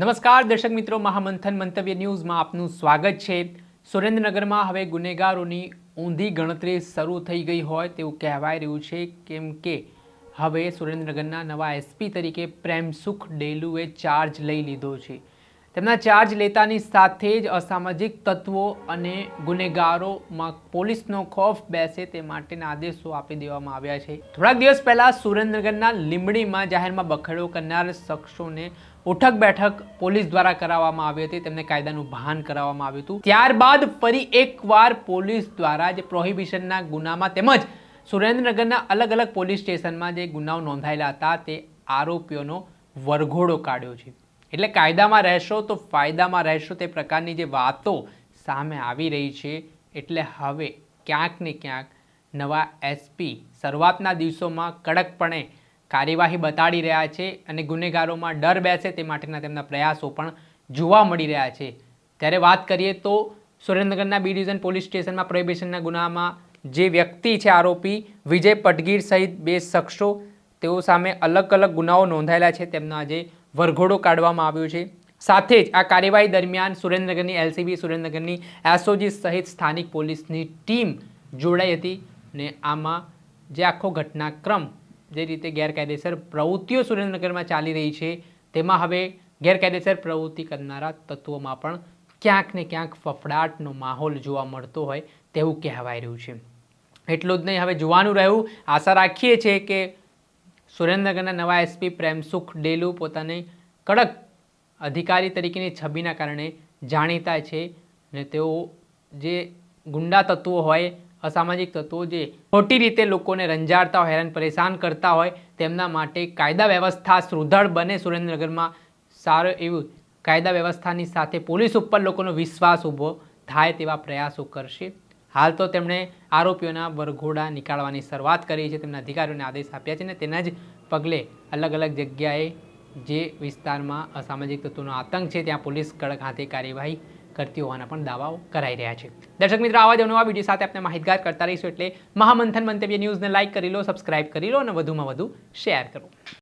નમસ્કાર, દર્શક મિત્રો. મહામંથન મંતવ્ય ન્યૂઝમાં આપનું સ્વાગત છે. સુરેન્દ્રનગરમાં હવે ગુનેગારોની ઊંધી ગણતરી શરૂ થઈ ગઈ હોય તેવું કહેવાઈ રહ્યું છે. કેમ કે હવે સુરેન્દ્રનગરના નવા એસપી તરીકે પ્રેમસુખ ડેલુએ ચાર્જ લઈ લીધો છે. તેમના ચાર્જ લેતાની સાથે જ અસામાજિક તત્વો અને ગુનેગારોમાં પોલીસનો ખોફ બેસે તે માટેના આદેશો આપી દેવામાં આવ્યા છે. થોડાક દિવસ પહેલાં સુરેન્દ્રનગરના લીંબડીમાં જાહેરમાં બખડો કરનાર શખ્સોને ઉઠક બેઠક પોલીસ દ્વારા કરાવવામાં આવી હતી. તેમને કાયદાનું ભાન કરાવવામાં આવ્યું હતું. ત્યારબાદ ફરી એકવાર પોલીસ દ્વારા જે પ્રોહિબિશનના ગુનામાં તેમજ સુરેન્દ્રનગરના અલગ અલગ પોલીસ સ્ટેશનમાં જે ગુનાઓ નોંધાયેલા હતા તે આરોપીઓનો વરઘોડો કાઢ્યો છે. એટલે કાયદામાં રહેશો તો ફાયદામાં રહેશો તે પ્રકારની જે વાતો સામે આવી રહી છે. એટલે હવે ક્યાંક ને ક્યાંક નવા એસપી શરૂઆતના દિવસોમાં કડકપણે કાર્યવાહી બતાડી રહ્યા છે અને ગુનેગારોમાં ડર બેસે તે માટેના તેમના પ્રયાસો પણ જોવા મળી રહ્યા છે. ત્યારે વાત કરીએ તો સુરેન્દ્રનગરના બી ડિવિઝન પોલીસ સ્ટેશનમાં પ્રોહિબિશનના ગુનામાં જે વ્યક્તિ છે આરોપી વિજય પટગીર સહિત બે શખ્સો તેઓ સામે અલગ અલગ ગુનાઓ નોંધાયેલા છે. તેમના આજે વરઘોડો કાઢવામાં આવ્યો છે. સાથે જ આ કાર્યવાહી દરમિયાન સુરેન્દ્રનગરની એલસીબી, સુરેન્દ્રનગરની એસઓજી સહિત સ્થાનિક પોલીસની ટીમ જોડાઈ હતી ને આમાં જે આખો ઘટનાક્રમ જે રીતે ગેરકાયદેસર પ્રવૃત્તિઓ સુરેન્દ્રનગરમાં ચાલી રહી છે, તેમાં હવે ગેરકાયદેસર પ્રવૃત્તિ કરનારા તત્વોમાં પણ ક્યાંક ને ક્યાંક ફફડાટનો માહોલ જોવા મળતો હોય તેવું કહેવાય રહ્યું છે. એટલું જ નહીં, હવે જોવાનું રહ્યું. આશા રાખીએ છીએ કે સુરેન્દ્રનગરના નવા એસપી પ્રેમસુખ ડેલુ પોતાની કડક અધિકારી તરીકેની છબીના કારણે જાણીતા છે ને તેઓ જે ગુંડા તત્વો હોય, અસામાજિક તત્વો જે ખોટી રીતે લોકોને રંજાડતા હોય, હેરાન પરેશાન કરતા હોય, તેમના માટે કાયદા વ્યવસ્થા સુદૃઢ બને સુરેન્દ્રનગરમાં. સારું એવું કાયદા વ્યવસ્થાની સાથે પોલીસ ઉપર લોકોનો વિશ્વાસ ઊભો થાય તેવા પ્રયાસો કરશે. હાલ તો તેમણે આરોપીઓના વરઘોડા નીકાળવાની શરૂઆત કરી છે. તેમના અધિકારીઓને આદેશ આપ્યા છે અને તેના જ પગલે અલગ અલગ જગ્યાએ જે વિસ્તારમાં અસામાજિક તત્વોનો આતંક છે, ત્યાં પોલીસ કડક હાથે કાર્યવાહી કરતી હોવાના પણ દાવાઓ કરાઈ રહ્યા છે. દર્શક મિત્રો, આવા જ નવા વીડિયો સાથે આપણે માહિતગાર કરતા રહીશું એટલે મહામંથન મંતવ્ય ન્યૂઝને લાઇક કરી લો, સબસ્ક્રાઇબ કરી લો અને વધુમાં વધુ શેર કરો.